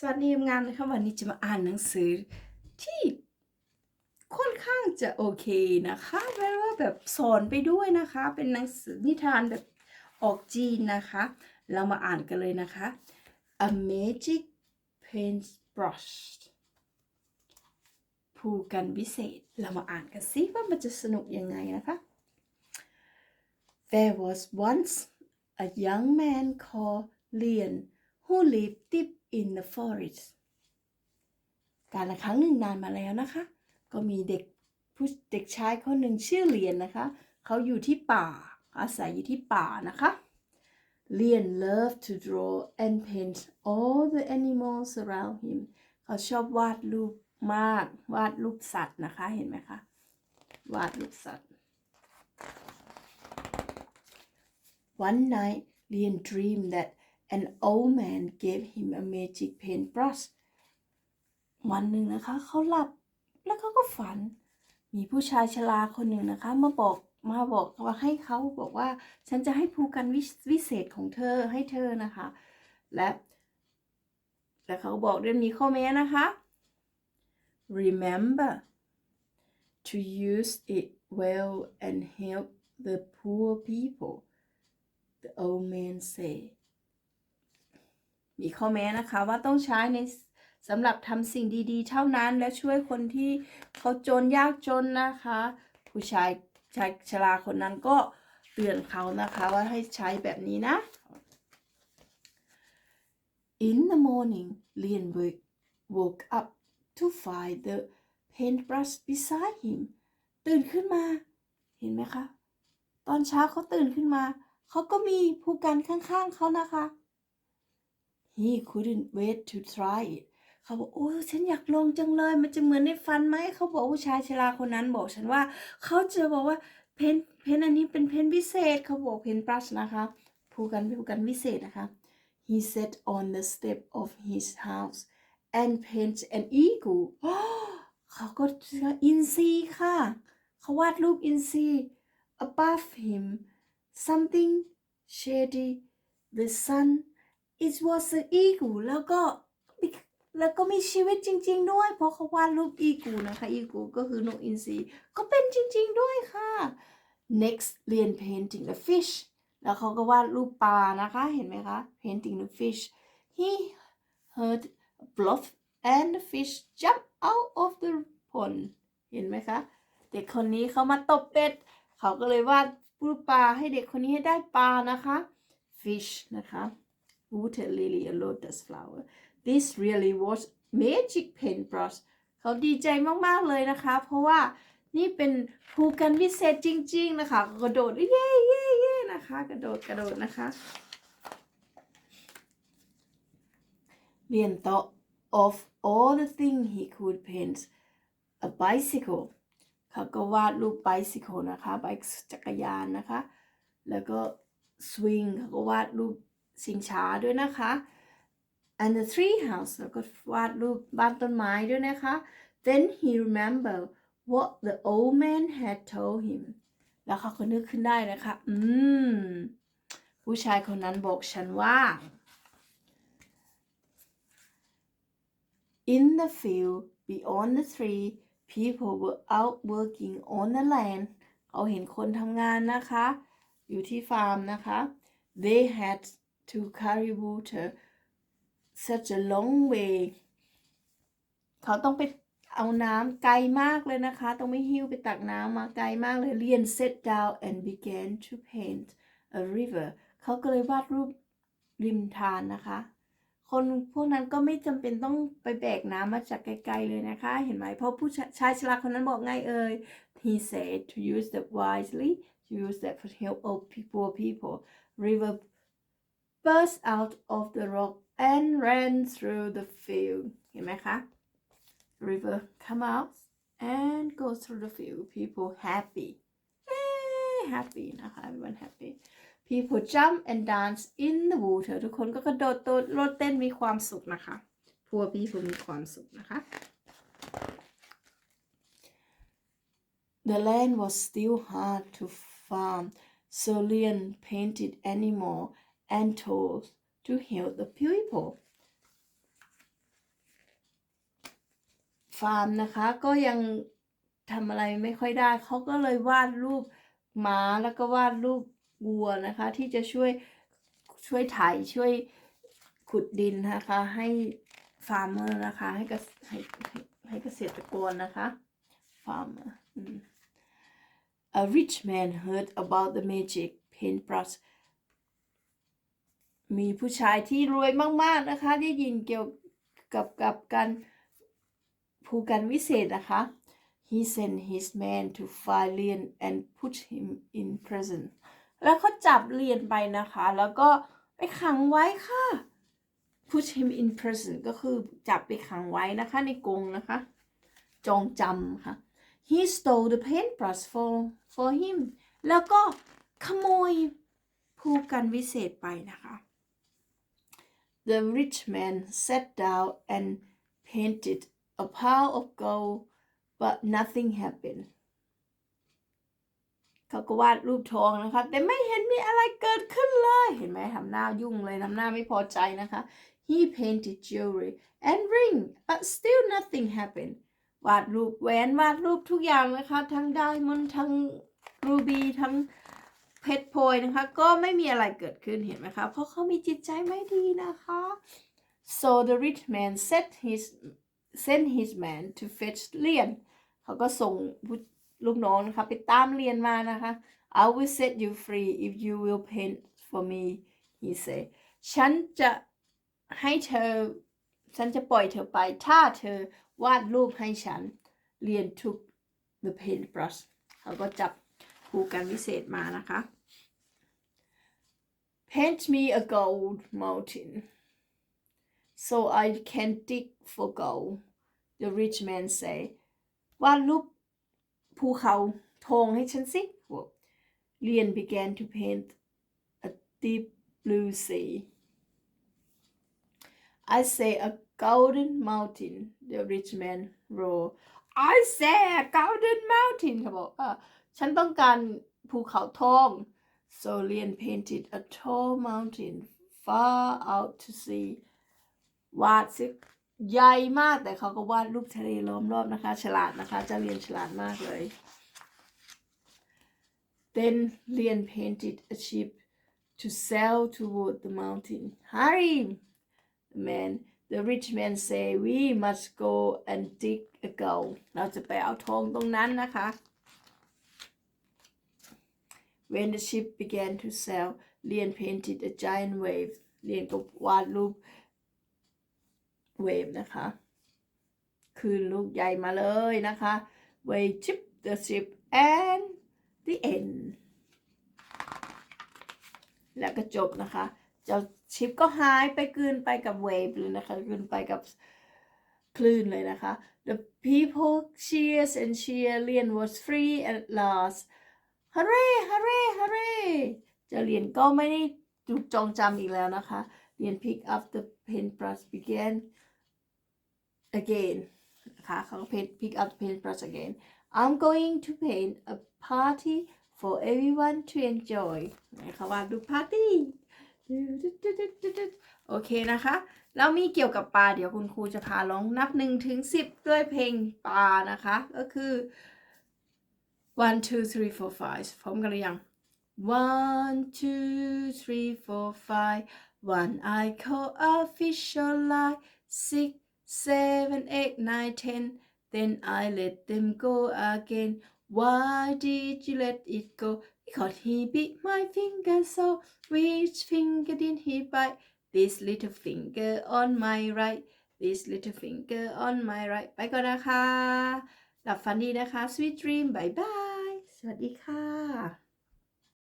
สวัสดีงานนะคะวันนี้จะมาอ่านหนังสือที่ค่อนข้างจะโอเคนะคะแปลว่าแบบสอนไปด้วยนะคะ เป็นหนังสือนิทานแบบออกจีนนะคะ เรามาอ่านกันเลยนะคะ A Magic Paintbrush ผู้กันวิเศษ เรามาอ่านกันซิว่ามันจะสนุกยังไงนะคะ There was once a young man called Lian who lived deep in the forest การละครั้งหนึ่งนานมาแล้วนะคะ ก็มีเด็กผู้เด็กชายคนหนึ่งชื่อเลียนนะคะ เขาอยู่ที่ป่า อาศัยอยู่ที่ป่านะคะเลียน love to draw and paint all the animals around him เขาชอบวาดรูปมากวาดรูปสัตว์นะคะ เห็นไหมคะ วาดรูปสัตว์ One night, Lian dreamed that an old man gave him a magic paintbrush. วันหนึ่งนะคะ เขาหลับแล้วเขาก็ฝัน มีผู้ชายชราคนหนึ่งนะคะ มาบอกมาบอกว่าให้เขาบอกว่า ฉันจะให้ภูกันวิวิเศษของเธอให้เธอนะคะ และและเขาบอกเรื่องมีข้อแม้นะคะ remember to use it well and help the poor people the old man say มีข้อแม้นะคะว่าต้องใช้ในสำหรับทำสิ่งดีๆ เท่านั้นและช่วยคนที่เขาจนยากจนนะคะ ผู้ชายชายชราคนนั้นก็เตือนเขานะคะว่าให้ใช้แบบนี้นะ In the morning, Lian woke, woke up to find the paintbrush beside him ตื่นขึ้นมา เห็นไหมคะ ตอนเช้าเขาตื่นขึ้นมา เขาก็มีผู้กันข้างๆเขานะคะ He couldn't wait to try it เขาบอกโอ้ฉันอยากลองจังเลย มันจะเหมือนในฟันไหม เขาบอกผู้ชายชราคนนั้นบอกฉันว่า เขาจะบอกว่าเพนเพนอันนี้เป็นเพนพิเศษ เขาบอกเพนบรัชนะคะผู้กันผู้กันวิเศษนะคะ He sat on the step of his house and painted an eagle เขาก็อินซีค่ะ เขาวาดรูปอินซี above him something shady the sun it was an eagle แล้วก็แล้วก็มีชีวิตจริง ๆ ด้วย เพราะเขาวาดรูปอีกูนะคะ อีกูก็คือนกอินทรีก็เป็นจริง ๆ ด้วยค่ะ next เรียน painting the fish แล้วเขาก็วาดรูปปลานะคะ เห็นไหมคะ painting the fish he heard a bluff and the fish jump out of the pond เห็นไหมคะ เด็กคนนี้เขามาตบเป็ด เขาก็เลยวาดรูปปลาให้เด็กคนนี้ให้ได้ปลานะคะ fish นะคะ water lily a lotus flower this really was magic paintbrush เขาดีใจมากๆเลยนะคะ เพราะว่านี่เป็นภูกันวิเศษจริง ๆ นะคะ กระโดดเย้เย้เย้นะคะ กระโดดกระโดดนะคะ เรียน thought of all the things he could paint a bicycle เขาก็วาดรูป bicycle นะคะ bike จักรยานนะคะ แล้วก็ swing เขาก็วาดรูป สิงช้าด้วยนะคะ and the tree house แล้วก็วาดรูปบ้านต้นไม้ด้วยนะคะ then he remembered what the old man had told him แล้วเขาก็นึกขึ้นได้นะคะ อืม ผู้ชายคนนั้นบอกฉันว่า in the field beyond the tree people were out working on the land เขาเห็นคนทำงานนะคะ อยู่ที่ฟาร์มนะคะ they had to carry water such a long way เขาต้องไปเอาน้ำไกลมากเลยนะคะ ต้องไม่หิ้วไปตักน้ำมาไกลมากเลย เรียน set down and began to paint a river เขาก็เลยวาดรูปริมทานนะคะ คนพวกนั้นก็ไม่จำเป็นต้องไปแบกน้ำมาจากไกลๆเลยนะคะ เห็นไหม เพราะผู้ชชายชราคนนั้นบอกไงเอ่ย he said to use that wisely to use that for help of poor people river burst out of the rock and ran through the field เห็นไหมคะ river come out and go through the field people happy Eh, happy นะคะ everyone happy people jump and dance in the water ทุกคนก็กระโดดโตดโลดเต้นมีความสุขนะคะ poor people มีความสุขนะคะ The land was still hard to farm so Lian painted animal And tools to help the people ฟาร์มนะคะก็ยังทำอะไรไม่ค่อยได้ เขาก็เลยวาดรูปม้าแล้วก็วาดรูปวัวนะคะ ที่จะช่วยช่วยไถช่วยขุดดินนะคะ ให้ฟาร์มเมอร์นะคะ ให้เกษให้ให้เกษตรกรนะคะ farmer อืม A rich man heard about the magic paintbrush มีผู้ชายที่รวยมากๆนะคะได้ยินเกี่ยวกับกับการผูกกันวิเศษนะคะ He sent his man to find Lian and put him in prison แล้วเขาจับเรียนไปนะคะ แล้วก็ไปขังไว้ค่ะ put him in prison ก็คือจับไปขังไว้นะคะในกรงนะคะ จองจำค่ะ he stole the paintbrush for for him แล้วก็ขโมยผู้กันวิเศษไปนะคะ The rich man sat down and painted a pile of gold but nothing happened เขาก็วาดรูปทองนะคะ แต่ไม่เห็นมีอะไรเกิดขึ้นเลย เห็นไหมทำหน้ายุ่งเลยทำหน้าไม่พอใจนะคะ He painted jewelry and ring but still nothing happened วาดรูปแหวนวาดรูปทุกอย่างนะคะ ทั้งไดมอนด์ทั้งรูบีทั้ง เพชรโพลอยนะคะ ก็ไม่มีอะไรเกิดขึ้นเห็นไหมคะ เพราะเขามีจิตใจไม่ดีนะคะ so the rich man set his sent his man to fetch เลียนเขาก็ส่งลูกน้องนะคะไปตามเรียนมานะคะ I will set you free if you will paint for me he said ฉันจะให้เธอ ฉันจะปล่อยเธอไป ถ้าเธอวาดรูปให้ฉันเรียนทุก the paintbrush เขาก็จับ ผูกกันวิเศษมานะคะ paint me a gold mountain so I can dig for gold the rich man say วาดรูปภูเขาทองให้ฉันสิเรียน began to paint a deep blue sea I say a golden mountain the rich man roared I say a golden mountain เขาบอกว่าฉันต้องการภูเขาทอง so Lian painted a tall mountain far out to sea วาดสิใหญ่มากแต่เขาก็วาดรูปทะเลล้อมรอบนะคะ ฉลาดนะคะ จะเรียนฉลาดมากเลย then Lian painted a ship to sail toward the mountain hurry the man the rich man say we must go and dig a gold เราจะไปเอาทองตรงนั้นนะคะ when the ship began to sail Lian painted a giant wave เรียนก็วาดรูป wave นะคะคืนลูกใหญ่มาเลยนะคะ wave chip the ship and the end แล้วก็จบนะคะ เจ้าชิปก็หายไปกลืนไปกับเวฟเลยนะคะกลืนไปกับคลื่นเลยนะคะ The people cheers and cheer Lian was free at last hooray hooray hooray เจ้าเรียนก็ไม่ได้ถูกจองจำอีกแล้วนะคะเรียน pick up the paintbrush began again นะคะเขา paint pick up the paintbrush again I'm going to paint a party for everyone to enjoy นะคะว่าดู party โอเคนะคะแล้วมีเกี่ยวกับปลา เดี๋ยวคุณครูจะพาร้องนับหนึ่งถึงสิบด้วยเพลงปลานะคะ ก็คือ one two three four five พร้อมกันหรือยัง one two three four five one I call a fish or lie six seven eight nine ten then I let them go again why did you let it go because he bit my finger so which finger did he bite this little finger on my right this little finger on my right ไปก่อนนะคะ หลับฝันดีนะคะ sweet dream bye bye สวัสดีค่ะ